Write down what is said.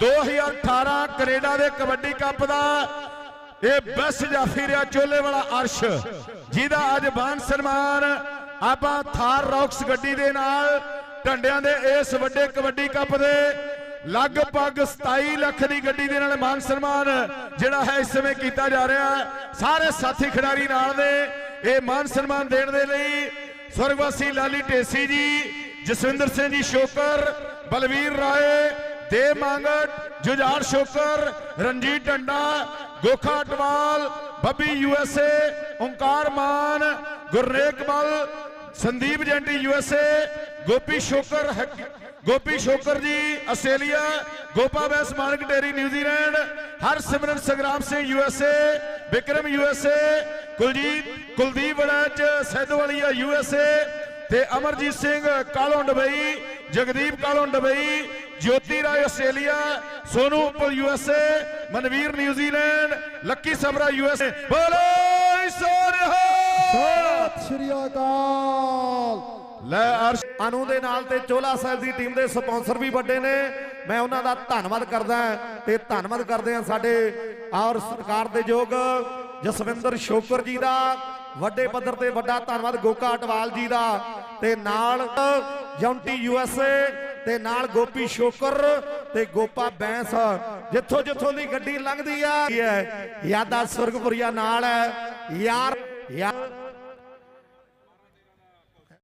18 Canada ਦੇ kabaddi cup ਦਾ ਇਹ best ਜਾਫੀ ਰਿਹਾ ਚੋਲੇ ਵਾਲਾ ਅਰਸ਼। ਜਿਹਦਾ ਅੱਜ ਮਾਨ ਸਨਮਾਨ ਆਪਾਂ ਥਾਰ ਰੌਕਸ ਗੱਡੀ ਦੇ ਨਾਲ ਢੰਡਿਆਂ ਦੇ ਇਸ ਵੱਡੇ ਕਬੱਡੀ ਕੱਪ ਦੇ ਲਗਭਗ 27 ਲੱਖ ਦੀ ਗੱਡੀ ਦੇ ਨਾਲ ਮਾਨ ਸਨਮਾਨ ਜਿਹੜਾ ਹੈ ਇਸ ਸਮੇਂ ਕੀਤਾ ਜਾ ਰਿਹਾ ਹੈ। ਸਾਰੇ ਸਾਥੀ ਖਿਡਾਰੀ ਨਾਲ ਨੇ ਇਹ ਮਾਨ ਸਨਮਾਨ ਦੇਣ ਦੇ ਲਈ ਸਵਰਗਵਾਸੀ ਲਾਲੀ Dhesi ji, Jaswinder Singh ji Shokar, Balvir Rai Dev Mangat Jujhar Shokar, Ranjit Tanda Gokha Tawal, Babbi USA Onkar Mann, Gurnek Bal, Sandeep Jenty USA Gopi Shokar Gopi Shokar ji, Australia, Gopa Vais Manak Deri New Zealand Harsimran Sangram Singh USA Vikram USA Kuljit, Kuldeep Warraich Saidowalia USA ਤੇ Amarjit Singh, Kalon Dubai, Jagdeep Kalon Dubai Jyoti Rai Australia Sonu Uppal USA Manveer New Zealand Lucky Sabra USA ਬੋਲੇ ਸੋਨਹਾ ਸਤਿ ਸ਼੍ਰੀ ਅਕਾਲ। ਲੈ ਅਰਸ਼ ਅਨੂ ਦੇ ਨਾਲ ਤੇ ਚੋਲਾ ਸਾਹਿਬ ਦੀ team ਦੇ sponsor ਵੀ ਵੱਡੇ ਨੇ। ਮੈਂ ਉਹਨਾਂ ਦਾ ਧੰਨਵਾਦ ਕਰਦਾ ਤੇ ਧੰਨਵਾਦ ਕਰਦੇ ਹਾਂ ਸਾਡੇ ਔਰ ਸਰਕਾਰ ਦੇ ਯੋਗ ਜਸਵਿੰਦਰ ਸ਼ੋਕਰ ਜੀ ਦਾ। ਵੱਡੇ ਪੱਧਰ ਤੇ ਵੱਡਾ ਧੰਨਵਾਦ ਗੋਕਾ ਅਟਵਾਲ ਜੀ ਦਾ। ਤੇ ਨਾਲ ਜੌਂਟੀ ਯੂਐਸਏ ਤੇ ਨਾਲ ਗੋਪੀ ਸ਼ੋਕਰ ਤੇ ਗੋਪਾ ਬੈਂਸ, ਜਿੱਥੋਂ ਜਿੱਥੋਂ ਦੀ ਗੱਡੀ ਲੰਘਦੀ ਆ ਯਾਦਾ ਸੁਰਗਪੁਰੀਆ ਨਾਲ ਹੈ। ਯਾਰ ਯਾਰ।